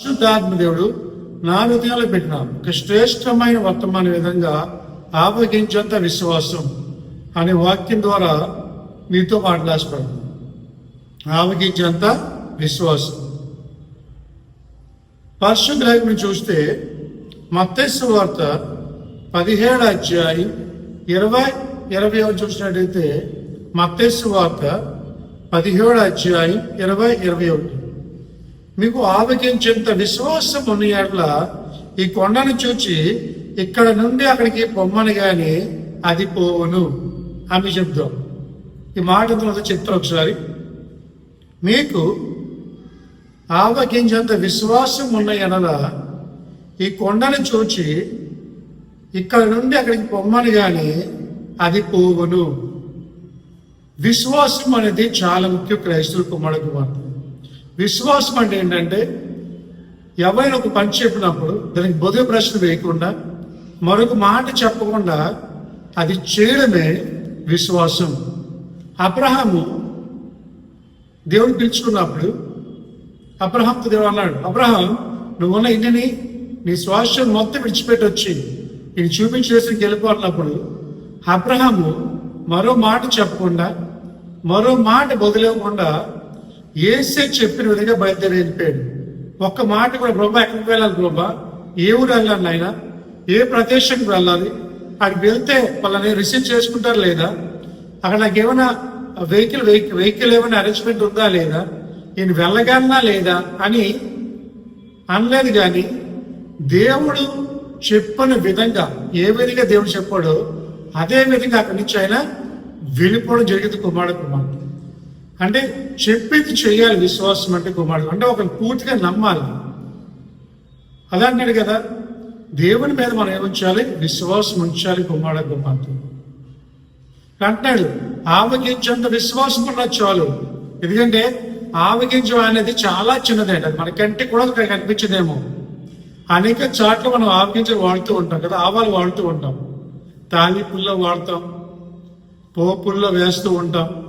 పరిశుద్ధాత్మ దేవుడు నా హృదయాలు పెట్టిన ఒక శ్రేష్టమైన వర్తమాన విధంగా ఆవగించేంత విశ్వాసం అనే వాక్యం ద్వారా మీతో మాట్లాడతాను ఆవగించేంత విశ్వాసం. పరిశుద్ధ చూస్తే మత్స్సు వార్త పదిహేడు అధ్యాయం ఇరవై ఇరవై ఒకటి చూసినట్టయితే మత్స్సు వార్త పదిహేడు అధ్యాయం ఇరవై ఇరవై ఒకటి. మీకు ఆవగించేంత విశ్వాసం ఉన్న ఎడల ఈ కొండను చూచి ఇక్కడ నుండి అక్కడికి పొమ్మని గాని అది పోవును అని చెప్దాం. ఈ మాట తర్వాత చెప్తాం ఒకసారి. మీకు ఆవగించేంత విశ్వాసం ఉన్న ఎడల ఈ కొండను చూచి ఇక్కడ నుండి అక్కడికి పొమ్మని గాని అది పోవును. విశ్వాసం అనేది చాలా ముఖ్యం క్రైస్తవుల కుమారుడు కుమార్తె. విశ్వాసం అంటే ఏంటంటే ఎవరైనా ఒక పని చెప్పినప్పుడు దానికి బొదు ప్రశ్న వేయకుండా మరొక మాట చెప్పకుండా అది చేయడమే విశ్వాసం. అబ్రహాము దేవుడు పిలుచుకున్నప్పుడు అబ్రహాంతో దేవుడు అన్నాడు అబ్రహాం నువ్వున్న ఇంటిని నీ స్వాస్థ్యం మొత్తం విడిచిపెట్టి వచ్చి నేను చూపించేసి గెలుపు అన్నప్పుడు అబ్రహాము మరో మాట చెప్పకుండా మరో మాట బదులేకుండా ఏసే చెప్పిన విధంగా బయలుదేరి వెళ్ళిపోయాడు. ఒక్క మాట కూడా బ్రహ్మ ఎక్కడికి వెళ్ళాలి బ్రహ్మ ఏ ఊరు వెళ్ళాలి ఆయన ఏ ప్రదేశానికి వెళ్ళాలి? అక్కడికి వెళ్తే వాళ్ళని రిసీవ్ చేసుకుంటారు లేదా? అక్కడ నాకు ఏమైనా వెహికల్ వెహికల్ వెహికల్ ఏమైనా అరేంజ్మెంట్ ఉందా లేదా? నేను వెళ్ళగలనా లేదా అని అనలేదు కానీ దేవుడు చెప్పిన విధంగా ఏ విధంగా దేవుడు చెప్పాడో అదే విధంగా అక్కడి నుంచి ఆయన వెళ్ళిపోవడం జరిగింది కుమారుడు కుమారుడు అంటే చెప్పింది చేయాలి విశ్వాసం అంటే కుమారుడు. అంటే ఒక పూర్తిగా నమ్మాలి. అలా కదా. దేవుని మీద మనం ఏముంచాలి విశ్వాసం ఉంచాలి కుమారుడు కుమార్తె. అంటాడు ఆవగించేంత విశ్వాసం ఉన్న చాలు. ఎందుకంటే ఆవగించడం అనేది చాలా చిన్నదండి అది మనకంటే కూడా కనిపించదేమో. అనేక చాట్లు మనం ఆవగించలు వాడుతూ ఉంటాం కదా ఆవాలు వాడుతూ ఉంటాం. తాలిపుల్లో వాడతాం పోపుల్లో వేస్తూ ఉంటాం.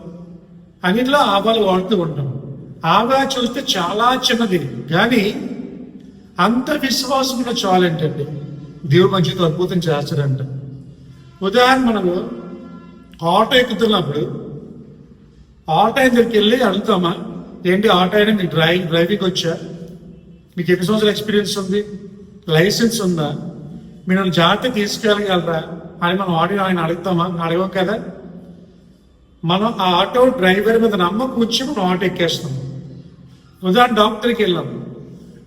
అన్నిట్లో ఆవాలు వాడుతూ ఉంటాం. ఆవా చూస్తే చాలా చిన్నది కానీ అంత విశ్వాసం కూడా చాలంటండి. దేవుడు మంచితో అద్భుతం చేస్తాడంట ఉదాహరణ మనము ఆటో ఎక్కుతున్నప్పుడు ఆటో దగ్గరికి వెళ్ళి అడుగుతామా ఏంటి ఆటో అయినా మీకు డ్రైవింగ్ డ్రైవింగ్ వచ్చా? మీకు ఎన్ని సంవత్సరాల ఎక్స్పీరియన్స్ ఉంది? లైసెన్స్ ఉందా? మీరు జాగ్రత్త తీసుకెళ్ళగలరా? అని మనం ఆడిన ఆయన అడుగుతామా? అడగం కదా. మనం ఆ ఆటో డ్రైవర్ మీద నమ్మకం వచ్చి మనం ఆటో ఎక్కేస్తాం. ఉదాహరణ డాక్టర్కి వెళ్ళాం.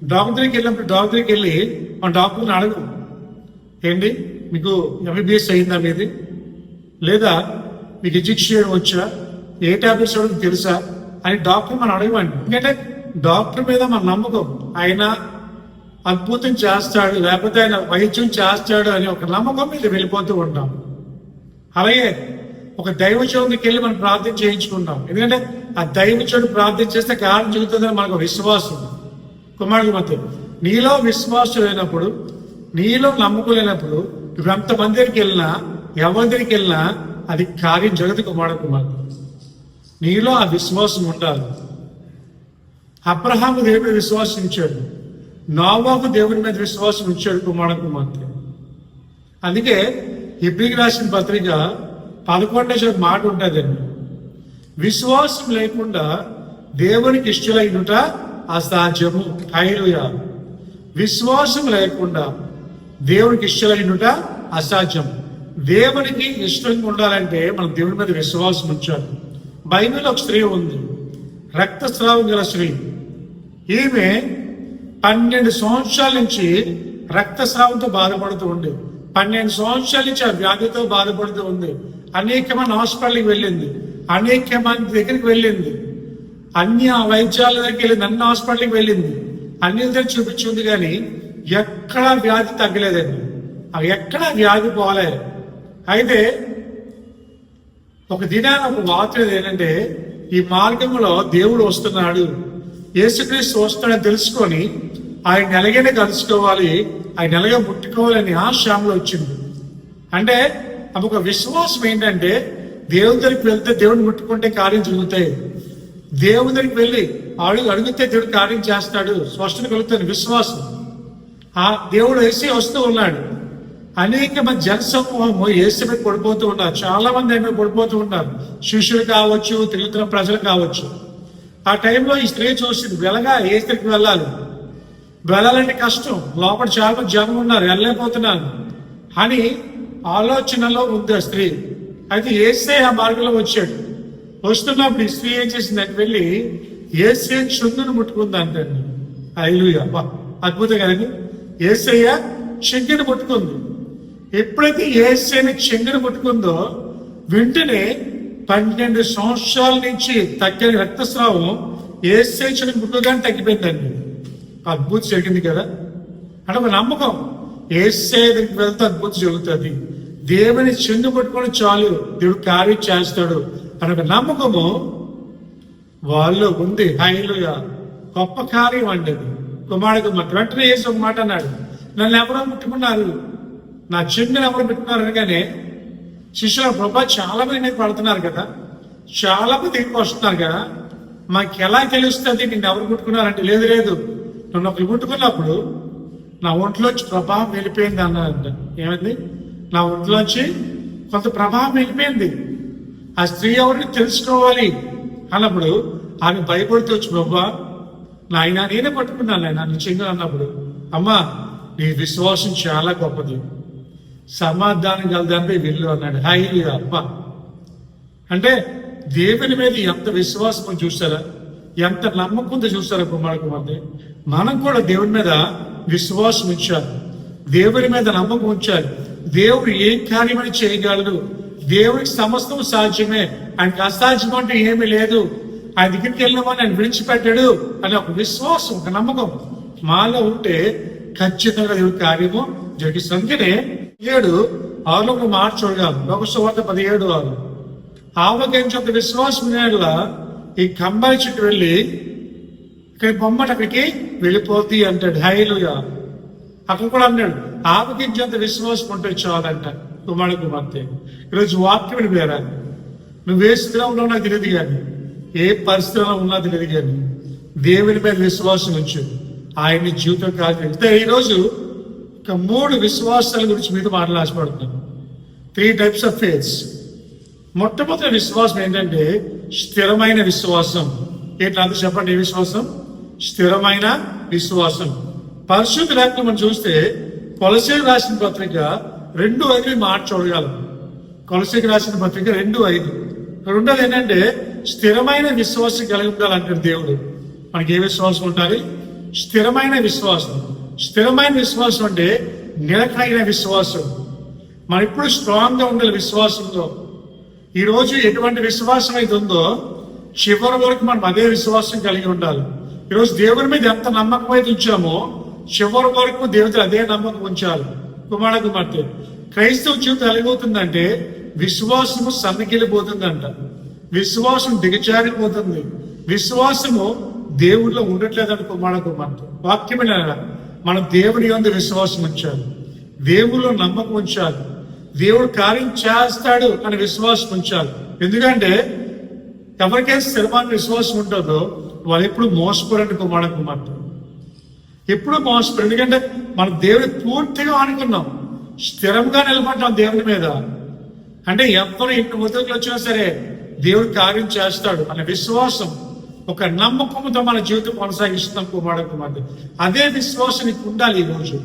డాక్టర్కి వెళ్ళినప్పుడు డాక్టర్కి వెళ్ళి మన డాక్టర్ని అడగం. ఏంటి? మీకు ఎంబీబీఎస్ అయిందా మీది? లేదా మీకు ఇంజెక్షన్ చేయడం వచ్చా? ఏ టాబ్లెట్స్ అవ్వడం తెలుసా? అని డాక్టర్ మనం అడగమండి. ఎందుకంటే డాక్టర్ మీద మన నమ్మకం. ఆయన అద్భుతం చేస్తాడు లేకపోతే ఆయన వైద్యం చేస్తాడు అని ఒక నమ్మకం మీద వెళ్ళిపోతూ ఉంటాం. అలాగే ఒక దైవచోడికి వెళ్ళి మనం ప్రార్థన చేయించుకుంటాం. ఎందుకంటే ఆ దైవచోడు ప్రార్థన చేస్తే కారణం చెబుతుందని మనకు విశ్వాసం కుమారుడు మధ్య నీలో విశ్వాసం లేనప్పుడు నీలో నమ్మకం లేనప్పుడు ఇప్పుడు ఎంతమంది దగ్గరికి వెళ్ళినా ఎవరికి వెళ్ళినా అది కార్యం జగతి కుమారుడు కుమారుడు. నీలో ఆ విశ్వాసం ఉండాలి. అబ్రహాము దేవుని విశ్వాసం ఇచ్చాడు నోవాకు దేవుడి మీద విశ్వాసం ఇచ్చాడు కుమారుడు కుమార్తె. అందుకే హిబ్రికి రాసిన పత్రిక పదకొండేశ్వర మాట ఉంటుందండి విశ్వాసం లేకుండా దేవునికి ఇష్టలైనట అసాధ్యము. హైలుయా విశ్వాసం లేకుండా దేవునికి ఇష్టలైనట అసాధ్యం దేవునికి ఇష్టంగా ఉండాలంటే మనం దేవుడి మీద విశ్వాసం ఉంచాలి. బైబిల్లో ఒక స్త్రీ ఉంది. రక్తస్రావం గల స్త్రీ. ఈమె పన్నెండు సంవత్సరాల నుంచి రక్తస్రావంతో బాధపడుతూ ఉంది. పన్నెండు సంవత్సరాల నుంచి ఆ వ్యాధితో బాధపడుతూ ఉంది. అనేక మంది హాస్పిటల్కి వెళ్ళింది. అనేక మంది దగ్గరికి వెళ్ళింది. అన్ని ఆ వైద్యాల దగ్గరికి వెళ్ళింది అన్ని హాస్పిటల్కి వెళ్ళింది. అన్ని దగ్గర చూపించింది కానీ ఎక్కడా వ్యాధి తగ్గలేదండి. అవి ఎక్కడా వ్యాధి పోలేదు అయితే ఒక దినాన ఒక వార్త ఏంటంటే ఈ మార్గంలో దేవుడు వస్తున్నాడు. యేసుక్రీస్తు వస్తాడని తెలుసుకొని ఆయన ఎలాగైనా కలుసుకోవాలి ఆయన ఎలాగ ముట్టుకోవాలని ఆశాంలో వచ్చింది. అంటే ఒక విశ్వాసం ఏంటంటే దేవుని దగ్గరికి వెళ్తే దేవుని ముట్టుకుంటే కార్యం జరుగుతాయి. దేవుని దగ్గరికి వెళ్ళి అడుగు అడిగితే దేవుడు కార్యం చేస్తాడు. స్పష్టత కలుగుతుంది విశ్వాసం. ఆ దేవుడు వేసి వస్తూ ఉన్నాడు. అనేక మంది జనసమూహము ఏసీ మీద పడిపోతూ ఉన్నారు. చాలా మంది ఆయన పడిపోతూ ఉన్నారు. శిష్యులు కావచ్చు తిరుగుతున్న ప్రజలు కావచ్చు. ఆ టైంలో ఈ స్త్రీ చూసింది వెలగా ఏ స్త్రీకి వెళ్ళాలి. వెళ్ళాలంటే కష్టం. లోపల చాలా మంది జనం ఉన్నారు. వెళ్ళలేకపోతున్నాను అని ఆలోచనలో ఉంది ఆ స్త్రీ. అయితే ఏసే ఆ మార్గంలో వచ్చాడు. వస్తున్నప్పుడు ఈ స్త్రీ ఏం చేసిందంటే వెళ్ళి ఏసే చుందును ముట్టుకుంది అంటండి. ఐలుయ అద్భుతం కదండి ఏసయ్య చెంగిని ముట్టుకుంది. ఎప్పుడైతే ఏసైని చెంగిని ముట్టుకుందో వెంటనే పన్నెండు సంవత్సరాల నుంచి తగ్గిన రక్తస్రావం ఏసై చెడు ముట్టుగానే తగ్గిపోయిందండి. అద్భుతం జరిగింది కదా? అంటే ఒక నమ్మకం. ఏసే దగ్గరికి వెళ్తే అద్భుతం జరుగుతుంది. దేవుని చెందు పట్టుకొని చాలు. దేవుడు కార్యం చేస్తాడు. అని ఒక నమ్మకము వాళ్ళు ఉంది. హైలుగా గొప్ప కార్యం అండి కుమారుడు మాట వెంటనే వేసి ఒక మాట అన్నాడు. నన్ను ఎవరో ముట్టుకున్నారు. నా చెంగుని ఎవరు పెట్టుకున్నారు అనగానే శిష్యుల ప్రభా చాలా మంది పడుతున్నారు కదా. చాలా మంది దగ్గరికి వస్తున్నారు కదా. మాకు ఎలా తెలుస్తుంది? నిన్ను ఎవరు ముట్టుకున్నారంటే లేదు లేదు. నన్ను ఒకరు ముట్టుకున్నప్పుడు నా ఒంట్లోంచి ప్రభావం వెళ్ళిపోయింది అన్నారంట. ఏమైంది? నా ఒంట్లోంచి కొంత ప్రభావం వెళ్ళిపోయింది. ఆ స్త్రీ ఎవరిని తెలుసుకోవాలి అన్నప్పుడు ఆమె భయపడుతూ వచ్చి ప్రభా నాయన నేనే పట్టుకున్నాను ఆయన నిజంగా అన్నప్పుడు అమ్మా నీ విశ్వాసం చాలా గొప్పది. సమాధానం కలదానిపై వెళ్ళు అన్నాడు. హాయి అప్ప అంటే దేవుని మీద ఎంత విశ్వాసం చూస్తారా? ఎంత నమ్మకంతో చూస్తారు కుమార్ కుమార్తె? మనం కూడా దేవుని మీద విశ్వాసం ఉంచాలి. దేవుని మీద నమ్మకం ఉంచాలి. దేవుడు ఏం కార్యమని చేయగలడు? దేవుడికి సమస్తం సాధ్యమే. ఆయనకి అసాధ్యం అంటే ఏమీ లేదు. ఆయన దగ్గరికి వెళ్ళమని ఆయన విడిచిపెట్టాడు అని ఒక విశ్వాసం ఒక నమ్మకం మాలో ఉంటే ఖచ్చితంగా దేవుడి కార్యము జరిగిస్తుంది అందుకనే ఏడు ఆరులో ఒక కాదు ఒక సువార్త పదిహేడు ఆరు. ఆవగించంత విశ్వాసం నేల ఈ కంబాయి చుట్టూ వెళ్ళి ఇక్కడ బొమ్మట అక్కడికి వెళ్ళిపోద్ది అంటాడు. హైలుగా అక్కడ కూడా అన్నాడు ఆవగించేంత విశ్వాసం ఉంటే చాలంట కుమారు కుమార్తె. ఈరోజు వాక్యం వినిపోయారా నువ్వు ఏ స్థితిలో ఉన్నావు నాకు తెలియదు కానీ ఏ పరిస్థితిలో ఉన్నా తెలియదు కానీ దేవుని మీద విశ్వాసం ఉంచు. ఆయన్ని జీవితం కాదు. అయితే ఈరోజు ఒక మూడు విశ్వాసాల గురించి మీద మాటలు ఆశపడుతున్నాను త్రీ టైప్స్ ఆఫ్ ఫేత్స్ మొట్టమొదటి విశ్వాసం ఏంటంటే స్థిరమైన విశ్వాసం. ఏంటి అంత చెప్పండి ఏ విశ్వాసం? స్థిరమైన విశ్వాసం. పరిశుద్ధి లేకుండా మనం చూస్తే కొలసేకి రాసిన పత్రిక రెండు ఐదు మాట చూడగలం కొలసేకి రాసిన పత్రిక రెండు ఐదు. రెండోది ఏంటంటే స్థిరమైన విశ్వాసం కలిగి ఉండాలంటారు దేవుడు. మనకి ఏ విశ్వాసం ఉండాలి? స్థిరమైన విశ్వాసం. స్థిరమైన విశ్వాసం అంటే నిలకైన విశ్వాసం. మనం ఇప్పుడు స్ట్రాంగ్గా ఉండాలి విశ్వాసంలో. ఈ రోజు ఎటువంటి విశ్వాసం అయితే ఉందో చివరి వరకు మనం అదే విశ్వాసం కలిగి ఉండాలి. ఈరోజు దేవుని మీద ఎంత నమ్మకం అయితే ఉంచామో చివరి వరకు దేవుడు అదే నమ్మకం ఉంచాలి. కుమార కుమార్తె క్రైస్తవ జీవితం ఎలాగవుతుందంటే విశ్వాసము సన్నగిలిపోతుందంట. విశ్వాసం దిగజారిపోతుంది. విశ్వాసము దేవుడిలో ఉండట్లేదని కుమార కుమార్తె. వాక్యమైన మనం దేవుని యందు విశ్వాసం ఉంచాలి. దేవుళ్ళు నమ్మకం ఉంచాలి. దేవుడు కార్యం చేస్తాడు అని విశ్వాసం ఉంచాలి. ఎందుకంటే ఎవరికైతే స్థిరమైన విశ్వాసం ఉంటుందో వాళ్ళు ఎప్పుడు మోసపోరండి కుమార కుమార్తె. ఎప్పుడు మోసపోరు. ఎందుకంటే మనం దేవుడి పూర్తిగా అనుకున్నాం స్థిరంగా నిలబడ్డాం దేవుని మీద. అంటే ఎవరు ఇంటి ఒత్తిడికి వచ్చినా సరే దేవుడు కార్యం చేస్తాడు అనే విశ్వాసం ఒక నమ్మకంతో మన జీవితం కొనసాగిస్తున్నాం కుమారుడు కుమార్తె. అదే విశ్వాసం నీకు ఉండాలి ఈ రోజు.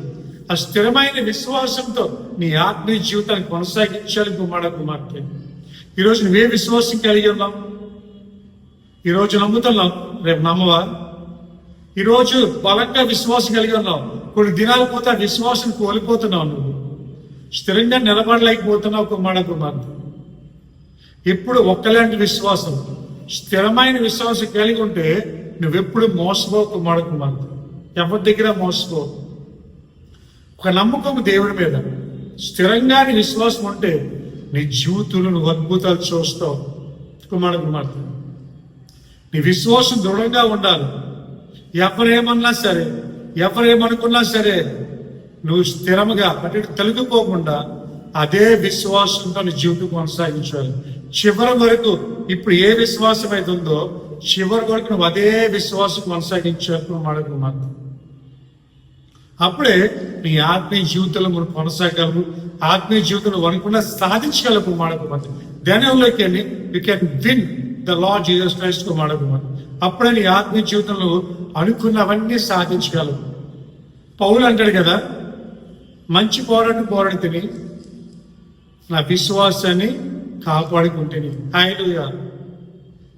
ఆ స్థిరమైన విశ్వాసంతో నీ ఆత్మీయ జీవితాన్ని కొనసాగించాలి కుమార కుమార్తె. ఈరోజు నువ్వే విశ్వాసం కలిగి ఉన్నావు. ఈరోజు నమ్ముతున్నాం రేపు నమ్మవా? ఈరోజు బలంగా విశ్వాసం కలిగి ఉన్నావు. కొన్ని దినాలు పోతే ఆ విశ్వాసం కోల్పోతున్నావు నువ్వు. స్థిరంగా నిలబడలేకపోతున్నావు కుమార కుమార్తె. ఎప్పుడు ఒక్కలాంటి విశ్వాసం స్థిరమైన విశ్వాసం కలిగి ఉంటే నువ్వెప్పుడు మోసపో కుమార కుమార్తె. ఎవరి దగ్గర మోసపోవు? ఒక నమ్మకం దేవుడి మీద. స్థిరంగా నీ విశ్వాసం ఉంటే నీ జీవితంలో నువ్వు అద్భుతాలు చూస్తావు. కుమార కుమార్తె. నీ విశ్వాసం దృఢంగా ఉండాలి. ఎవరేమన్నా సరే ఎవరేమనుకున్నా సరే నువ్వు స్థిరంగా అంటే తొలగిపోకుండా అదే విశ్వాసంతో నీ జీవితం కొనసాగించాలి. చివరి వరకు ఇప్పుడు ఏ విశ్వాసం అయితే ఉందో చివరి వరకు నువ్వు అదే విశ్వాసం కొనసాగించారు మాట కుమార్తె. అప్పుడే నీ ఆత్మీయ జీవితంలో మనం కొనసాగలము ఆత్మీయ జీవితంలో అనుకున్న సాధించగలము మాట కుమార్తె ధనంలోకి వెళ్ళి you can win the Lord Jesus Christ మాట అప్పుడే నీ ఆత్మీయ జీవితంలో అనుకున్నవన్నీ సాధించగలము పౌలు అంటాడు కదా మంచి పోరాటం పోరాడితేనే నా విశ్వాసాన్ని కాపాడుకుంటేని. ఆయన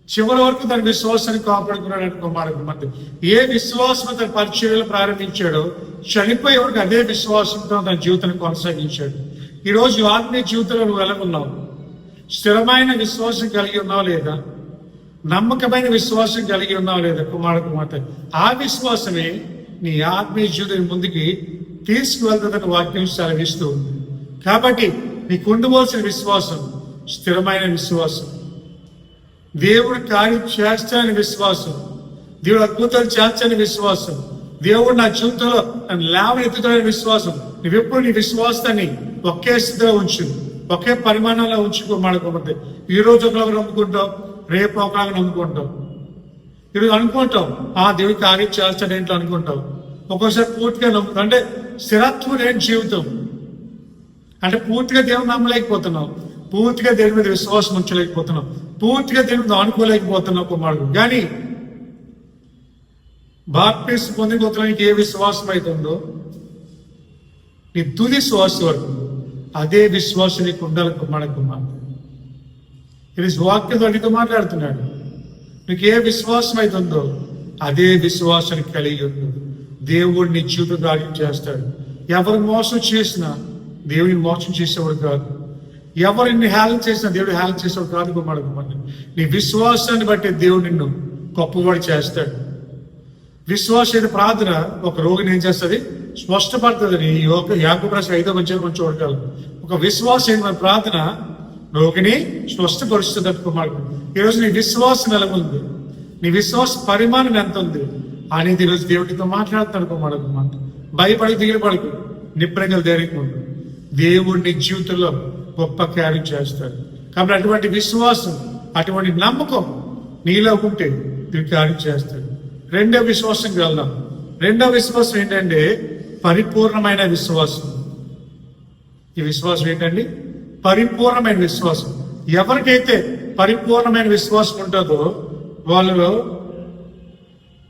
చివరి వరకు తన విశ్వాసాన్ని కాపాడుకున్నాడు కుమార కుమార్తె ఏ విశ్వాసం తన పరిచర్యలు ప్రారంభించాడో చనిపోయే వరకు అదే విశ్వాసంతో తన జీవితాన్ని కొనసాగించాడు. ఈరోజు ఆత్మీయ జీవితంలో నువ్వు ఎలా ఉన్నావు? స్థిరమైన విశ్వాసం కలిగి ఉన్నావు లేదా? నమ్మకమైన విశ్వాసం కలిగి ఉన్నావు లేదా కుమార కుమార్తె? ఆ విశ్వాసమే నీ ఆత్మీయ జీవితం ముందుకి తీసుకువెళ్తుందని వాక్యం సెలవిస్తూ ఉంది. కాబట్టి నీకు ఉండవలసిన విశ్వాసం స్థిరమైన విశ్వాసం. దేవుడు కార్యం చేస్తానని విశ్వాసం. దేవుడు అద్భుతాలు చేస్తానని విశ్వాసం. దేవుడు నా జీవితంలో నన్ను లేవనెత్తుతాడని విశ్వాసం. నువ్వెప్పుడు నీ విశ్వాసాన్ని ఒకే స్థితిలో ఉంచు. ఒకే పరిమాణంలో ఉంచుకోమనుకోమంటే ఈ రోజు ఒకలాగా నమ్ముకుంటాం రేపు ఒకలాగా నమ్ముకుంటాం. ఈరోజు అనుకుంటాం ఆ దేవుడి కార్యం చేస్తాడు ఏంటో అనుకుంటాం. ఒక్కోసారి పూర్తిగా నమ్ముతాం అంటే స్థిరత్వం లేని జీవితం. అంటే పూర్తిగా దేవుడు నమ్మలేకపోతున్నాం. పూర్తిగా దేని మీద విశ్వాసం ఉంచలేకపోతున్నాం. పూర్తిగా దేని మీద అనుకోలేకపోతున్నాం కుమారుడు. కానీ బాప్టిస్ట్ పొందిపోతున్నానికి ఏ విశ్వాసం అవుతుందో నీ తుది శ్వాస వరకు అదే విశ్వాసం నీకు ఉండాలి కుమారుడు కుమారుడు. ఇది వాక్యంతో నీతో మాట్లాడుతున్నాడు. నీకు ఏ విశ్వాసం అవుతుందో అదే విశ్వాసం కలిగి ఉంది దేవుడిని నీ జీవితం కార్యం చేస్తాడు. ఎవరు మోసం చేసినా దేవుని మోసం చేసేవాడు కాదు. ఎవరిని హేళన చేసినా దేవుడు హేళన చేసాడు కాదు కుమారుడు కుమారుడు. నీ విశ్వాసాన్ని బట్టి దేవుడు నిన్ను గొప్పవాడు చేస్తాడు. విశ్వాసైన ప్రార్థన ఒక రోగిని ఏం చేస్తుంది? స్పష్టపడుతుందని యొక్క యాకప్రాశ ఐదో కొంచెం కొంచెం చూడగలరు ఒక విశ్వాసైన ప్రార్థన రోగిని స్పష్టపరుస్తుంది కుమారుడు ఈరోజు నీ విశ్వాసం ఎలా ఉంది? నీ విశ్వాస పరిమాణం ఎంత ఉంది? అనేది ఈరోజు దేవుడితో మాట్లాడుతాడు కుమారుడు కుమారుడు. భయపడి దిగబడకు నిప్రంగా ధైర్యంగా ఉండు దేవుడిని జీవితంలో గొప్ప కార్యం చేస్తారు. కాబట్టి అటువంటి విశ్వాసం అటువంటి నమ్మకం నీలో ఉంటే దేవుడు కార్యం చేస్తాడు రెండో విశ్వాసంకి వెళ్దాం. రెండో విశ్వాసం ఏంటంటే పరిపూర్ణమైన విశ్వాసం. ఈ విశ్వాసం ఏంటండి? పరిపూర్ణమైన విశ్వాసం. ఎవరికైతే పరిపూర్ణమైన విశ్వాసం ఉంటుందో వాళ్ళు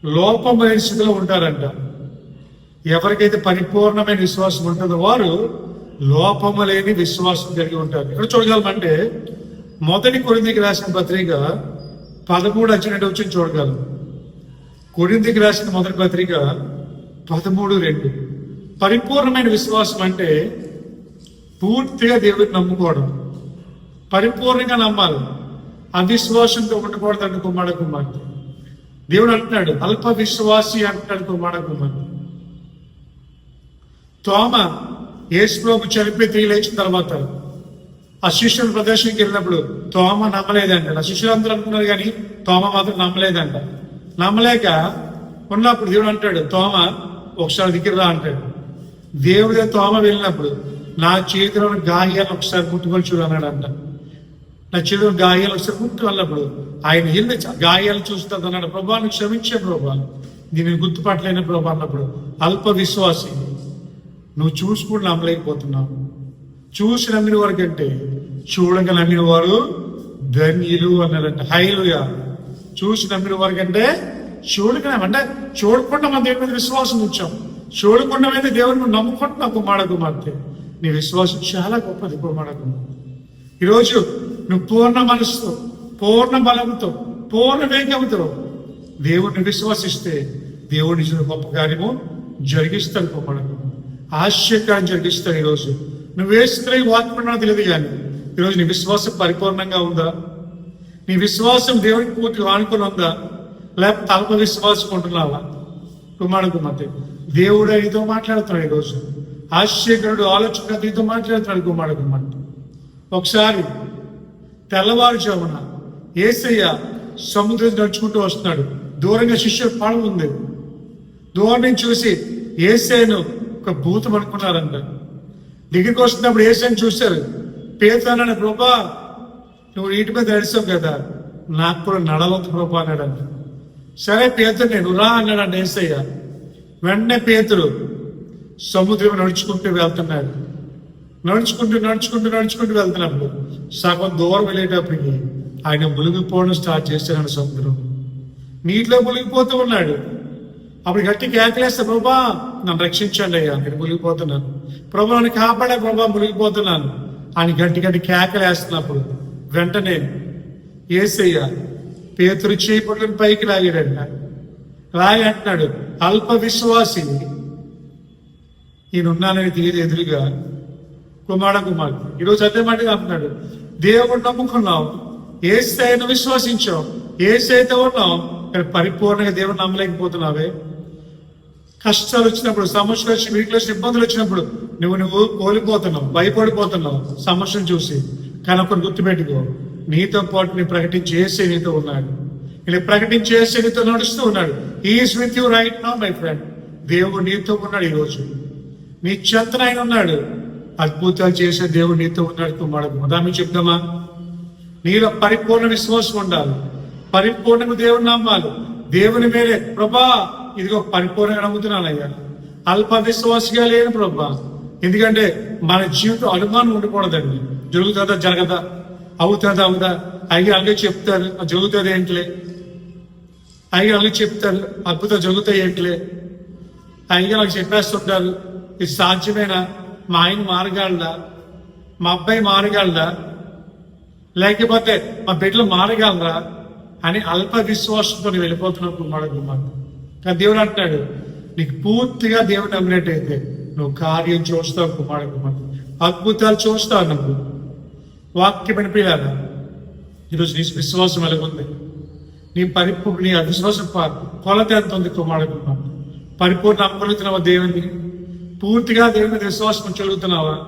లోపమైన స్థితిలో ఉంటారంట. ఎవరికైతే పరిపూర్ణమైన విశ్వాసం ఉంటుందో వారు లోపము లేని విశ్వాసం కలిగి ఉంటారు. ఇక్కడ చూడగలమంటే మొదటి కొరిందికి రాసిన పత్రిక పదమూడు అచ్చినట్టు వచ్చి చూడగలం. కొరిందికి రాసిన మొదటి పత్రిక పదమూడు రెండు. పరిపూర్ణమైన విశ్వాసం అంటే పూర్తిగా దేవుడిని నమ్ముకోవడం. పరిపూర్ణంగా నమ్మాలి. అవిశ్వాసంతో ఉండకూడదు అంటు కుమార కుమార్తె దేవుడు అంటున్నాడు అల్ప విశ్వాసి అంటున్నాడు కుమార కుమార్తె తోమ యేసుప్రభు చనిపోయి తిరిగి లేచిన తర్వాత ఆ శిష్యుల ప్రదర్శనకి వెళ్ళినప్పుడు తోమ నమ్మలేదంట. నా శిష్యులందరూ అనుకున్నారు కానీ తోమ మాత్రం నమ్మలేదంట. నమ్మలేక ఉన్నప్పుడు దేవుడు అంటాడు తోమ ఒకసారి దగ్గర రా అంటాడు. దేవుడే తోమ వెళ్ళినప్పుడు నా చేతిలో గాయాలు ఒకసారి ముట్టుకొని చూడన్నాడు అంట నా చేతిలో గాయాలు ఒకసారి ముట్టుకున్నప్పుడు ఆయన వెళ్ళి గాయాలు చూస్తుంది అన్నాడు. ప్రభాను క్షమించే ప్రభా. దీన్ని గుర్తుపట్టలేని ప్రభా అన్నప్పుడు అల్ప విశ్వాసి నువ్వు చూసుకుని నమ్మలేకపోతున్నావు. చూసి నమ్మిన వారి కంటే చూడక నమ్మిన వారు ధన్యులు అన్నారంట. హైలుగా చూసి నమ్మిన వారి కంటే చూడక అంటే చూడకుండా మన దేవుని మీద విశ్వాసం ఉంచాం. చూడకుండా మీద దేవుని మీద నమ్ముకుంటున్నావు కుమార కుమార్తె నీ విశ్వాసం చాలా గొప్పది కుమార కుమార్ ఈరోజు నువ్వు పూర్ణ మనసుతో పూర్ణ బలంతో పూర్ణ వేగంతో దేవుడిని విశ్వసిస్తే దేవుడి గొప్ప కార్యము జరిగిస్తాడు కుమార ఆశ్చర్యకారం జరిగిస్తాడు ఈరోజు. నువ్వు ఏ స్థితిలో వాక్యపడినా తెలియదు కానీ ఈరోజు నీ విశ్వాసం పరిపూర్ణంగా ఉందా? నీ విశ్వాసం దేవుడికి పూర్తిగా ఆనుకుని ఉందా? లేకపోతే అల్ప విశ్వాసం ఉంటున్నావా? కుమారుడు కుమార్తె దేవుడు నీతో మాట్లాడుతున్నాడు ఈరోజు. ఆశ్చర్యుడు ఆలోచన నీతో మాట్లాడుతున్నాడు కుమారుడు కుమార్తె. ఒకసారి తెల్లవారుజామున ఏసయ్య సముద్రం నడుచుకుంటూ వస్తున్నాడు. దూరంగా శిష్యుడు పాడు ఉంది. దూరం నుంచి చూసి ఏసైను ఒక భూతం అనుకున్నారంట దగ్గరికి వస్తున్నప్పుడు ఏసైని చూశారు. పేతానని ప్రభా నువ్వు నీటి మీద నడిచావు కదా. నాకు కూడా నడవద్దు ప్రభా అన్నాడంట. సరే పేతురు నేను రా అన్నాడంట ఏసయ్య. వెంటనే పేతురు సముద్రం నడుచుకుంటూ వెళ్తున్నాడు. నడుచుకుంటూ నడుచుకుంటూ నడుచుకుంటూ వెళ్తున్నప్పుడు సగం దూరం వెళ్ళేటప్పటికి ఆయన మునిగిపోవడం స్టార్ట్ చేశాడు సముద్రం. నీటిలో మునిగిపోతూ ఉన్నాడు. అప్పుడు గట్టి కేకలేస్తే ప్రభా నన్ను రక్షించండి అయ్యా నేను మునిగిపోతున్నాను. ప్రభా నన్ను కాపాడే ప్రభా మునిగిపోతున్నాను. అని గట్టి గట్టి కేకలేస్తున్నప్పుడు వెంటనే ఏసయ్య పేతురు చేపట్లను పైకి లాగాడంట. రాయి అంటున్నాడు అల్ప విశ్వాసి ఈయనున్నానని తీరు ఎదురుగా కుమార కుమార్ ఈరోజు అదే మాటగా అంటున్నాడు. దేవుడు నమ్ముకున్నావు ఏ స్థాయిని విశ్వసించావు ఏ స్థాయితో ఉన్నావు కానీ పరిపూర్ణంగా దేవుడు నమ్మలేకపోతున్నావే. కష్టాలు వచ్చినప్పుడు సమస్యలు వచ్చి వీటిలో ఇబ్బందులు వచ్చినప్పుడు నువ్వు నువ్వు కోల్పోతున్నావు భయపడిపోతున్నావు సమస్యను చూసి. కానీ ఒకటి గుర్తుపెట్టుకో నీతో పాటు నీ ప్రకటించేసే నీతో ఉన్నాడు. ఇలా ప్రకటించేసే నీతో నడుస్తూ ఉన్నాడు. ఈస్ విత్ యూ రైట్ నా మై ఫ్రెండ్ దేవుడు నీతో ఉన్నాడు ఈరోజు. నీ చెంతన ఆయన ఉన్నాడు. అద్భుతాలు చేసే దేవుడు నీతో ఉన్నాడు కుమారుడు. ఉదాహరణ చెప్దామా? నీలో పరిపూర్ణ విశ్వాసం ఉండాలి. పరిపూర్ణంగా దేవుని నమ్మాలి. దేవుని మీరే ప్రభా ఇదిగో పరిపూర్ణంగా నమ్ముతున్నాను అయ్యా అల్ప విశ్వాసిగా లేను ప్రభా. ఎందుకంటే మన జీవితం అనుమానం ఉండకూడదండి. జరుగుతుందా? జరగదా? అవుతుందా? అవుదా? అయ్యి అలాగే చెప్తారు. జరుగుతుంది ఏంటిలే? అయ్యి అలాగే చెప్తారు. అద్భుతం జరుగుతాయి ఏంటిలే? అయ్యి నాకు చెప్పేస్తుంటారు. ఇది సాధ్యమేనా? మా ఆయన మారగలడా? మా అబ్బాయి మారగలడా? లేకపోతే మా బిడ్డలు మారగలరా? అని అల్ప విశ్వాసంతో వెళ్ళిపోతున్నప్పుడు వెళ్ళిపోతున్నావు కానీ దేవుడు అంటున్నాడు నీకు పూర్తిగా దేవుడు నమ్మినట్టయితే నువ్వు కార్యం చూస్తావు కుమారుడు కుమార్తె అద్భుతాలు చూస్తావు నువ్వు వాక్యం వినిపించాలి ఈరోజు నీ విశ్వాసం ఎలాగుంది? నీ పరిపూర్ణ నీ అవిశ్వాసం కొలత ఎంత ఉంది కుమారుడు కుమార్తె పరిపూర్ణ అమ్మగలుగుతున్నావా దేవుని పూర్తిగా దేవుని మీద విశ్వాసం చదువుతున్నావా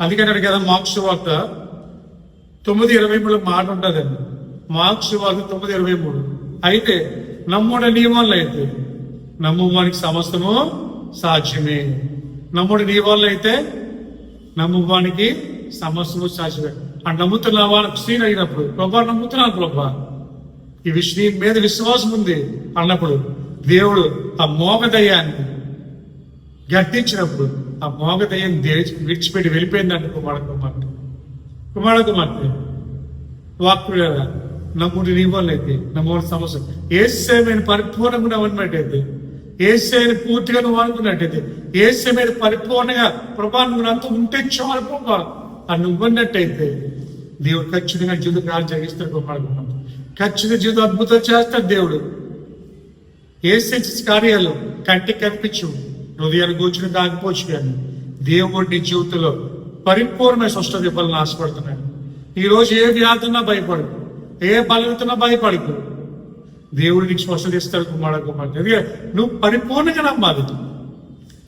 అందుకని కదా మార్క్స్ వార్త తొమ్మిది ఇరవై మూడు మాట ఉంటుందండి. మార్క్స్ వార్త తొమ్మిది ఇరవై మూడు. అయితే నమ్ముడ నియమాలు అయితే నమ్మువానికి సమస్తము సాధ్యమే. నమ్ముడు నియమాలు అయితే నమ్మువానికి సమస్తము సాధ్యమే. ఆ నమ్ముతున్నావా అని అయినప్పుడు ప్రభా నమ్ముతున్నాను ప్రభా. ఈ విషయం నీ మీద విశ్వాసం ఉంది అన్నప్పుడు దేవుడు ఆ మోగదయ్యాన్ని గట్టించినప్పుడు ఆ మోగదయ్యం దేచి విడిచిపెట్టి వెళ్ళిపోయిందంట కుమార కుమార్తె. కుమార కుమార్తె వాక్కుడు నమ్ముడి నియమాలైతే నమ్ముడి సమస్య ఏసే మీద పరిపూర్ణంగా ఉన్నట్టయితే ఏసేని పూర్తిగా నువ్వు అనుకున్నట్టయితే ఏసే మీద పరిపూర్ణంగా ప్రభా నువ్వు అంత ఉంటే చాలు అని నువ్వు ఉన్నట్టయితే దేవుడు ఖచ్చితంగా జీవిత కార్యం జరిగిస్తాడు కుమార ఖచ్చితంగా జీవితం అద్భుతం చేస్తాడు దేవుడు. ఏసే కార్యాలు కంటికి కనిపించు హృదయాలు కూర్చుని కాకపోవచ్చు కానీ దేవుడు నీ జీవితంలో పరిపూర్ణ స్వస్థత ఇవ్వాలని ఆశపడుతున్నాడు. ఈ రోజు ఏ వ్యాధున్నా భయపడదు ఏ బలవుతున్నా భయపడకు. దేవుడు నీకు స్వస్థత ఇస్తాడు కుమార ఎందుకంటే నువ్వు పరిపూర్ణంగా నమ్మాలి.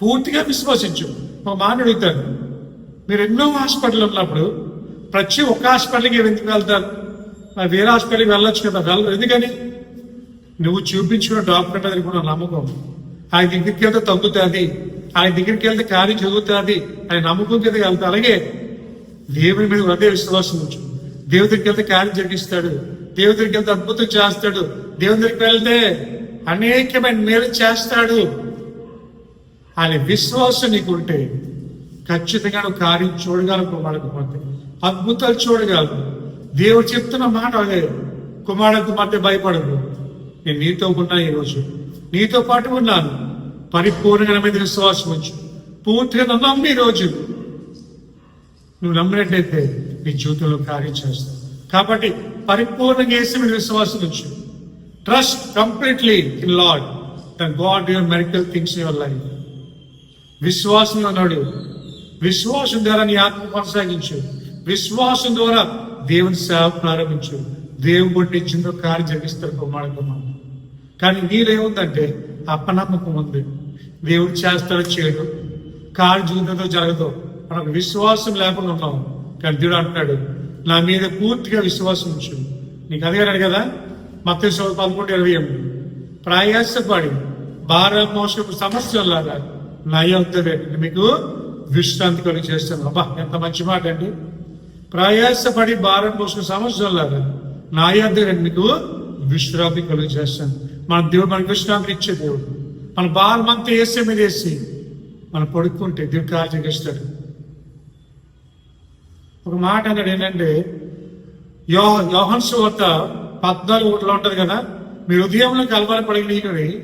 పూర్తిగా విశ్వసించు. మా మాట అడుగుతాను మీరు ఎన్నో హాస్పిటల్ ఉన్నప్పుడు ప్రతి ఒక్క హాస్పిటల్కి ఎందుకు వెళ్తారు? వేరే హాస్పిటల్కి వెళ్ళొచ్చు కదా వెళ్ళరు. ఎందుకని? నువ్వు చూపించుకున్న డాక్టర్ అది కూడా నమ్మకం. ఆయన దగ్గరికి వెళ్తే తగ్గుతుంది. ఆయన దగ్గరికి వెళ్తే కార్యం చదువుతుంది ఆయన నమ్మకం కింద వెళ్తా అలాగే దేవుని మీద అదే విశ్వాసం ఉంచుకుంటుంది దేవుడి దగ్గరికి వెళ్తే కార్యం జరిగిస్తాడు. దేవుడి దగ్గరికి వెళ్తే అద్భుతం చేస్తాడు. దేవుని దగ్గరికి వెళ్తే అనేకమైన మేలు చేస్తాడు. ఆయన విశ్వాసం నీకు ఉంటే ఖచ్చితంగా నువ్వు కార్యం చూడగలవు కుమార కుమార్తె. అద్భుతాలు చూడగలవు. దేవుడు చెప్తున్న మాట అదే. కుమార కుమార్తె భయపడదు నేను నీతో ఉన్నా ఈరోజు. నీతో పాటు ఉన్నాను. పరిపూర్ణంగా మీద విశ్వాసం ఉంచు. పూర్తిగా నమ్మి ఈరోజు. నువ్వు నమ్మినట్లయితే నీ జీవితంలో కార్యం చేస్తారు కాబట్టి పరిపూర్ణంగా వేసి మీరు విశ్వాసం ఉంచు. Trust completely in Lord the God your miracle things your life విశ్వాసం అన్నాడు విశ్వాసం ద్వారా నీ ఆత్మ కొనసాగించు. విశ్వాసం ద్వారా దేవుని సేవ ప్రారంభించు. దేవుడు నీ చిన్న కార్యం జరిగిస్తాడు కుమారు కానీ నీలేముందంటే అపనమ్మకం ఉంది. దేవుడు చేస్తాడో చేయడు. కారు జీవితంతో జరగదు. మనకు విశ్వాసం లేకుండా ఉన్నాం కానీ దేవుడు అంటున్నాడు నా మీద పూర్తిగా విశ్వాసం ఉంచు. నీకు అడిగాడు కదా? మత పదకొండు ఇరవై ఎనిమిది. ప్రయాసపడి భారం మోసపు సమస్యలాగా నా యొక్క మీకు విశ్రాంతి కలిగి చేస్తాను. అబ్బా ఎంత మంచి మాట అండి. ప్రయాసపడి భారం మోసుకు సమస్యలాగా నా యొద్ద మీకు విశ్రాంతి కలుగు చేస్తాను. మన దేవుడు మనకు విశ్రాంతి ఇచ్చే దేవుడు. మన భారం అంతా వేసే మీద వేసి మనం పడుకుంటే దేవుడు కార్యం చేస్తాడు. ఒక మాట అన్నాడు ఏంటంటే యో యోహన్ వద్ద పద్నాలుగు ఒకటిలో ఉంటుంది కదా మీరు ఉదయంలో కలవర పడినవి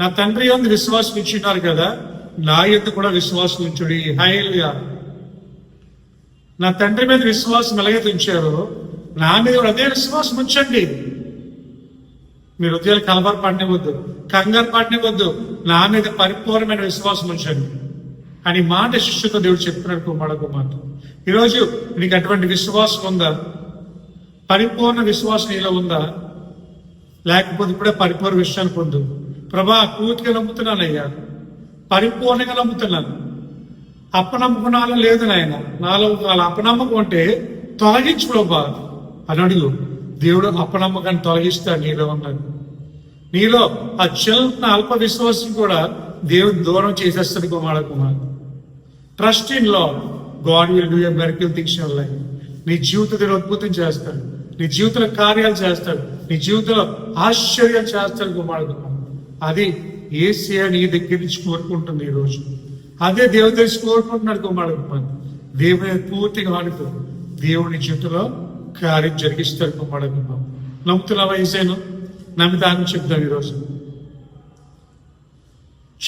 నా తండ్రి ఉంది విశ్వాసం ఇచ్చినారు కదా నా యొక్క కూడా విశ్వాసం ఉంచుడి హైల్గా నా తండ్రి మీద విశ్వాసం ఎలాగైతే ఉంచారో నా మీద కూడా అదే విశ్వాసం ఉంచండి. మీరు హృదయాలు కలవర కంగారు పడినవద్దు నా మీద పరిపూర్ణమైన విశ్వాసం ఉంచండి. అని మాట శిష్యుతో దేవుడు చెప్తున్నాడు కుమారుడు మాట. ఈరోజు నీకు అటువంటి విశ్వాసం ఉందా? పరిపూర్ణ విశ్వాసం ఇలా ఉందా? లేకపోతే ఇప్పుడే పరిపూర్ణ విషయాన్ని పొందు. ప్రభా పూర్తిగా నమ్ముతున్నానయ్యా. పరిపూర్ణంగా నమ్ముతున్నాను. అప్పనమ్మకున్నాలో లేదు నాయన. నాలో వాళ్ళ అపనమ్మకం అంటే తొలగించు ప్రభా అని అడుగు. దేవుడు అపనమ్మకాన్ని తొలగిస్తాడు నీలో ఉన్నాడు. నీలో ఆ చిన్న అల్ప విశ్వాసం కూడా దేవుడు దూరం చేసేస్తాడు Kumara Kumar. Trust ఇన్లో God will do a miracle things your life నీ జీవితంలో అద్భుతం చేస్తాడు. నీ జీవితంలో కార్యాలు చేస్తాడు. నీ జీవితంలో ఆశ్చర్యాలు చేస్తాడు కుమారుడు. అది ఏసియా నీ దగ్గర నుంచి కోరుకుంటుంది ఈ అదే దేవుడి తెలిసి కోరుకుంటున్నాడు కుమారుడు. కుమార్ దేవుని పూర్తిగా ఆడుతూ దేవుని జీవితంలో కార్యం జరిగిస్తాడు కుమారుడు. కుమార్ నమ్ముతున్నావా ఏసేను నమ్మితాన్ని చెప్తాం ఈరోజు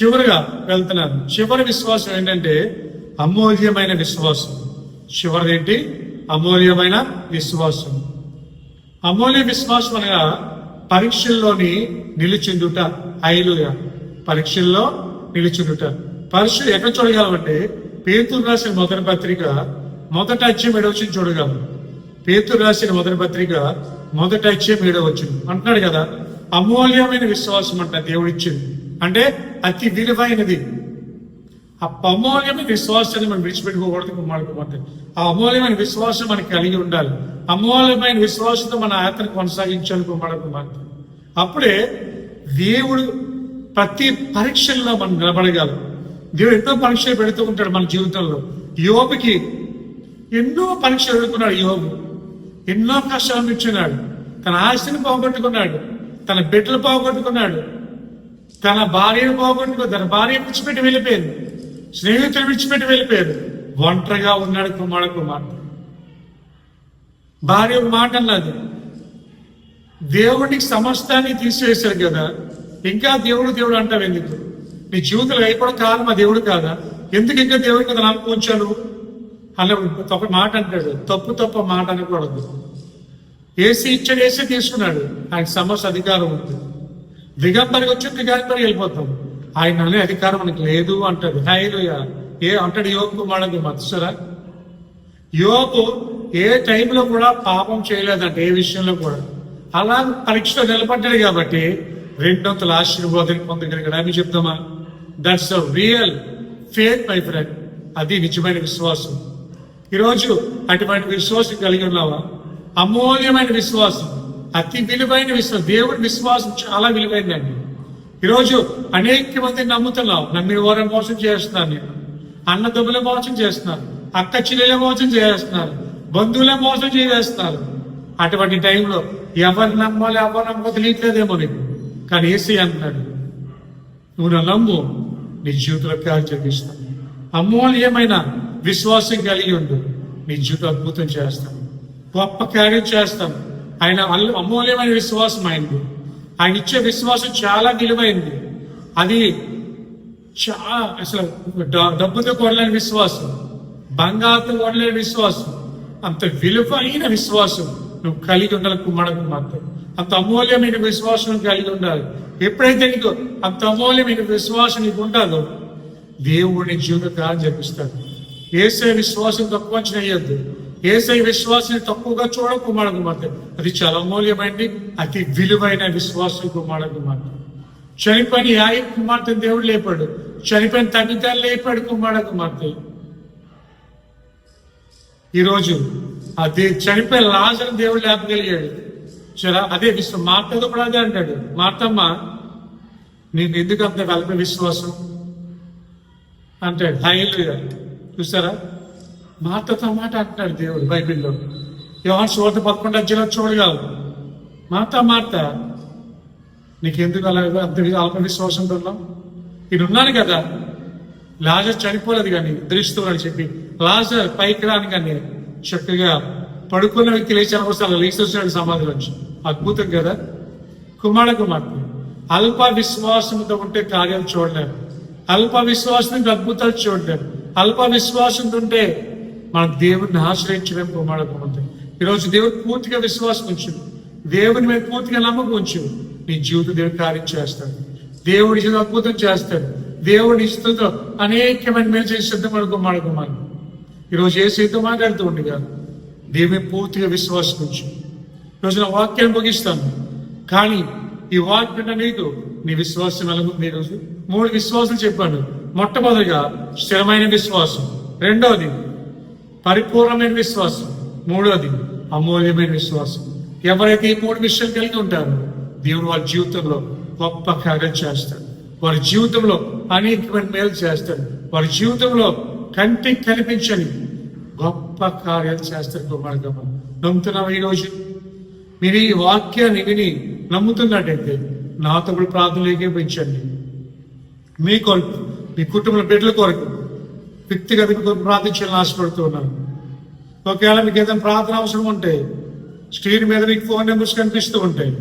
చివరిగా వెళ్తున్నాను. చివరి విశ్వాసం ఏంటంటే అమూల్యమైన విశ్వాసం. చివరిది అమూల్యమైన విశ్వాసం. అమూల్య విశ్వాసం అనగా పరీక్షల్లోని నిలిచిందుట ఐలుగా పరీక్షల్లో నిలిచిందుట పరీక్ష ఎక్కడ చూడగలమంటే పేతురు రాసిన మొదటి పత్రిక మొదట అధ్యయం ఏడవచ్చిన చూడగలం. పేతురు రాసిన మొదటి పత్రిక మొదట అధ్యయం ఏడవచ్చును అంటున్నాడు కదా అమూల్యమైన విశ్వాసం అంట దేవుడిచ్చింది. అంటే అతి విలువైనది. ఆ అమూల్యమైన విశ్వాసాన్ని మనం విడిచిపెట్టుకోకూడదు కుమారుడు ఆ అమూల్యమైన విశ్వాసం మనకి కలిగి ఉండాలి. అమూల్యమైన విశ్వాసంతో మన యాత్ర కొనసాగించాలి కుమారుడు మాత్రం అప్పుడే దేవుడు ప్రతి పరీక్షల్లో మనం నిలబడగలం దేవుడు ఎన్నో పరీక్షలు పెడుతూ ఉంటాడు మన జీవితంలో. యోబుకి ఎన్నో పరీక్షలు ఎదుర్కొన్నాడు యోబు. ఎన్నో కష్టాలను ఇచ్చినాడు తన ఆస్తిని పోగొట్టుకున్నాడు. తన బిడ్డలు పోగొట్టుకున్నాడు. తన భార్యను పోగొట్టుకో తన భార్య విడిచిపెట్టి వెళ్ళిపోయింది. స్నేహితులు విడిచిపెట్టి వెళ్ళిపోయారు ఒంటరిగా ఉన్నాడు కుమార కుమార్తె. భార్య ఒక మాట అన్నది. దేవుడికి సమస్తాన్ని తీసివేశారు కదా ఇంకా దేవుడు దేవుడు అంటావు ఎందుకు? నీ జీవితంలో అయిపోవడం కాదు మా దేవుడు కాదా? ఎందుకు ఇంకా దేవుడి కదా నాకు ఉంచాను అలా ఒక మాట అంటాడు. తప్పు తప్ప మాట అనకూడదు. ఏసీ ఇచ్చాడు ఏసీ తీసుకున్నాడు. ఆయన సమస్య అధికారం ఉంది. దిగంబరికి వచ్చి దిగంబరికి వెళ్ళిపోతాం. ఆయన అనే అధికారం మనకి లేదు అంటాడు. హైలుయ ఏ అంటాడు యోగు మనకు మత్సరా యోగు ఏ టైంలో కూడా పాపం చేయలేదంట ఏ విషయంలో కూడా. అలా పరీక్షలో నిలబడ్డాడు కాబట్టి రెండొంతుల ఆశీర్వాదం పొందగలిగాడు. అని చెప్తామా that's a real faith my friend అది నిజమైన విశ్వాసం. ఈరోజు అటువంటి విశ్వాసం కలిగి ఉన్నావా? అమూల్యమైన విశ్వాసం. అతి విలువైన విశ్వాసం. దేవుడి విశ్వాసం చాలా విలువైందండి. ఈరోజు అనేక మంది నమ్ముతున్నావు. నమ్మిన వారిని మోసం చేస్తున్నాను నేను అన్న దొబ్బుల మోసం చేస్తున్నారు. అక్క చెల్లెల మోసం చేస్తున్నారు. బంధువుల మోసం చేసేస్తున్నారు అటువంటి టైంలో ఎవరు నమ్మాలి ఎవరు నమ్మకం తెలియట్లేదేమో నీకు. కానీ ఏసీ అంటున్నాడు నువ్వు నా నమ్ము. నీ జీవితంలో కార్యం జరిగిస్తాను ఏమైనా విశ్వాసం కలిగి ఉండు. నీ జీవితం అద్భుతం చేస్తాను గొప్ప కార్యం చేస్తాను ఆయన అల్లు- అమూల్యమైన విశ్వాసం ఆయనది ఆయన ఇచ్చే విశ్వాసం చాలా విలువైంది అది చాలా అసలు డబ్బుతో కొనలేని విశ్వాసం బంగారుతో కొనలేని విశ్వాసం అంత విలువైన విశ్వాసం నువ్వు కలిగి ఉండాలి కుమ్మడకు మాత్రం. అంత అమూల్యమైన విశ్వాసం కలిగి ఉండాలి. ఎప్పుడైతే నీకు అంత అమూల్యమైన విశ్వాసం నీకు ఉంటుందో దేవుడి జీవిత కాలం జరిపిస్తాడు ఏసే విశ్వాసం తక్కువ చేయొద్దు ఏసై విశ్వాసాన్ని తక్కువగా చూడ కుమార కుమార్తె అది చాలా అమూల్యమైనది అతి విలువైన విశ్వాసం కుమార కుమార్తె చనిపోయిన యాయి కుమార్తె దేవుడు లేపాడు. చనిపోయిన తగ్గితాలు లేపాడు కుమార కుమార్తె ఈరోజు అదే చనిపోయిన లాజను దేవుడు లేపగలిగాడు చాలా అదే విశ్వ మార్తతో కూడా అదే అంటాడు. మార్తమ్మ నేను ఎందుకు అంత కలిపి విశ్వాసం? అంటాడు. హైలు చూసారా? మాతతో మాట అంటున్నాడు దేవుడు బైబిల్లో. యోహాన్ సువార్త పదకొండు అధ్యాయంలో చూడగలరు మాట మాట నీకెందుకు అలా అంత అల్ప విశ్వాసం ఉన్నావు? ఇది ఉన్నాను కదా. లాజర్ చనిపోలేదు కానీ నిద్రిస్తున్నాడు చెప్పి లాజర్ పైకి రాని కానీ చక్కగా పడుకున్న వ్యక్తి లేచిన కోసం అలా లేచి సమాధి నుంచి. అద్భుతం కదా. కుమార కుమార్తె అల్ప విశ్వాసంతో ఉంటే కార్యాలు చూడలేము. అల్ప విశ్వాసంతో అద్భుతాలు చూడలేము. అల్ప విశ్వాసంతో ఉంటే మనకు దేవుడిని ఆశ్రయించడం కుమార కుమార్తె ఈరోజు దేవుడు పూర్తిగా విశ్వాసం ఉంచు దేవుని మీద పూర్తిగా నమ్మకం ఉంచు నీ జీవితం దేవుడు కార్యం చేస్తాడు. దేవుడి అద్భుతం చేస్తాడు. దేవుడి ఇస్తుతో అనేకమైన మేలు చేసి సిద్ధపడు కుమార ఈరోజు ఏ సైతం మాట్లాడుతూ ఉండగా దేవుని పూర్తిగా విశ్వాసం ఉంచు ఈరోజు నా వాక్యాన్ని ముగిస్తాను. కానీ ఈ వాక్యం నీకు నీ విశ్వాసం ఎలాగుంది ఈరోజు మూడు విశ్వాసాలు చెప్పాను. మొట్టమొదటిగా స్థిరమైన విశ్వాసం. రెండవది పరిపూర్ణమైన విశ్వాసం. మూడోది అమూల్యమైన విశ్వాసం. ఎవరైతే ఈ మూడు విషయాలు కలిగి ఉంటారో దేవుడు వారి జీవితంలో గొప్ప కార్యం చేస్తాడు. వారి జీవితంలో అనేకమైన మేలు చేస్తాడు. వారి జీవితంలో కంటికి కనిపించని గొప్ప కార్యాలు చేస్తారు కుమార్గమ్మ నమ్ముతున్నావు ఈ రోజు? మీరు ఈ వాక్యాన్ని విని నమ్ముతున్నట్టయితే నాతో కూడా ప్రార్థనలు ఏకీపించండి మీ కొరకు మీ కుటుంబ బిడ్డల కొరకు వ్యక్తిగత కొరకు ప్రార్థించాలని ఆశపడుతున్నాను ఒకవేళ మీకు ఏదైనా ప్రార్థన అవసరం ఉంటే స్క్రీన్ మీద మీకు ఫోన్ నెంబర్స్ కనిపిస్తూ ఉంటాయి.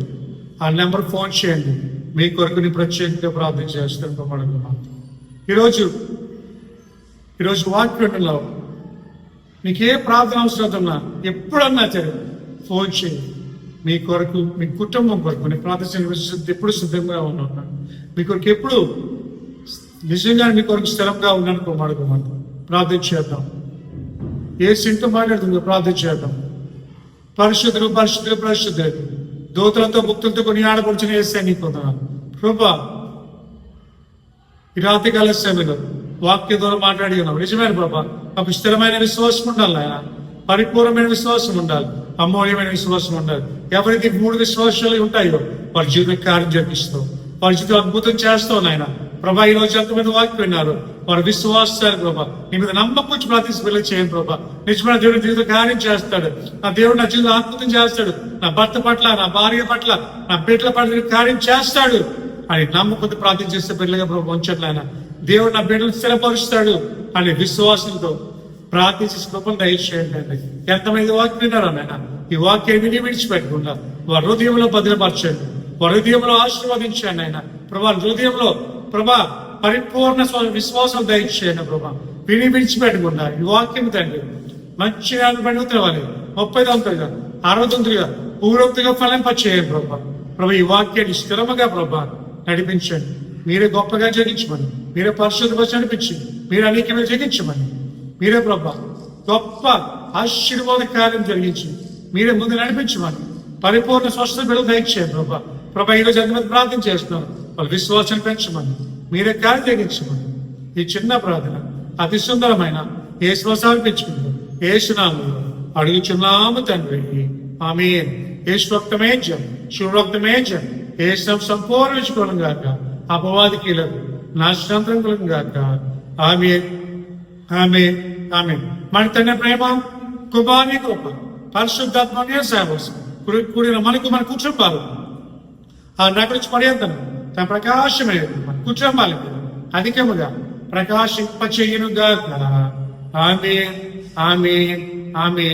ఆ నెంబర్ ఫోన్ చేయండి. మీ కొరకు ప్రత్యేకంగా ప్రార్థన చేస్తాను కుమారుడు ఈరోజు ఈరోజు వాక్యంలో మీకు ఏ ప్రార్థన అవసరం ఉన్నా ఎప్పుడన్నా సరే ఫోన్ చేయండి. మీ కొరకు మీ కుటుంబం కొరకు నేను ప్రార్థన ఎప్పుడు సిద్ధంగా ఉన్నాను మీ కొరకు ఎప్పుడు నిజంగా మీ కొరకు స్థిరంగా ఉన్నాను కుమారుడు ప్రార్థన చేద్దాం. ఏ సింటూ మాట్లాడుతుందో? ప్రార్థన చేద్దాం. పరిశుద్ధులు పరిశుద్ధులు పరిశుద్ధులు దూతలతో ముక్తులతో కొన్ని ఆడపడుచుని వేస్తే నీకు వందనాలు. ప్రభా ఈ రాత్రి కాల వాక్య ద్వారా మాట్లాడి ఉన్నాం. నిజమైన ప్రభా మాకు స్థిరమైన విశ్వాసం ఉండాలి ఆయన పరిపూర్ణమైన విశ్వాసం ఉండాలి. అమూల్యమైన విశ్వాసం ఉండాలి. ఎవరికి మూడు విశ్వాసాలు ఉంటాయో వారి జీవితం కార్యం జరిపిస్తాం వారి జీవితం అద్భుతం చేస్తావు నాయన. ప్రభా ఈ రోజు ఎంతమంది వాక్యం విన్నారు వారు విశ్వాసాలు ప్రభా. నీ మీద నమ్మకం వచ్చి పిల్లలు చేయండి ప్రభా. నిజమైన దేవుడు జీవిత కార్యం చేస్తాడు. నా దేవుడు నా జీవితం అద్భుతం చేస్తాడు. నా భర్త పట్ల నా భార్య పట్ల నా బిడ్డల పట్ల కార్యం చేస్తాడు. అని నమ్మకంతో ప్రార్థన చేస్తే పిల్లగా ప్రభు ఉంచట్లే దేవుడు నా బిడ్డలు స్థిరపరుస్తాడు. అనే విశ్వాసంతో ప్రార్థించి కృపను దయచేయండి అండి ఎంతమంది వాక్యం విన్నారో నాయన. ఈ వాక్యాన్ని విని విడిచిపెట్టకుండా వారి హృదయంలో భద్రపరచండి. వారి హృదయంలో ఆశీర్వదించండి ఆయన ప్రభా హృదయంలో ప్రభా పరిపూర్ణ స్వ- విశ్వాసం దయచేయండి ప్రభా. విని విడిచిపెట్టకుండా ఈ వాక్యం తండ్రి మంచి పండుగవాలి ముప్పై తొమ్మిదిగా అరవై తొమ్మిదిగా పూర్వక్తిగా ఫలింపచేయండి ప్రభా. ప్రభా ఈ వాక్యాన్ని స్థిరముగా ప్రభా నడిపించండి. మీరే గొప్పగా జగించమని మీరే పరిశుద్ధపరిచి నడిపించండి మీరు అనేకమైన జగించమని మీరే ప్రభా గొప్ప ఆశీర్వాద కార్యం జరిగించి మీరే ముందు నడిపించమని పరిపూర్ణ స్వస్థత బిడ్డలు దయచేయండి ప్రభా. ప్రభా ఈరోజు ఎంతమంది ప్రార్థన చేస్తున్నారు? వాళ్ళ విశ్వాసం పెంచమని మీరే కార్యం జరిగించమని ఈ చిన్న ప్రార్థన అతి సుందరమైన ఏ శ్వాసాలు పెంచుకుంటాం ఏ సునామంలో అడుగుచున్నాము తండ్రి. ఆమె ఏ రక్తమే జం శివరక్తమే జం ఏ సంపూర్ణించుకోవడం గాక అపవాదికి నాశనంతరం కలం గాక. ఆమె ఆమె ఆమె మన తండ్రి ప్రేమ కుమారి కృప పరిశుద్ధాత్మనే సేవ కూడిన మనకు మన కుటుంబాలు ఆ నగరించి పర్యంతం తన ప్రకాశమే మన కుటుంబాలకు అధికముగా ప్రకాశింపచేయునుగా ఆమె ఆమె ఆమె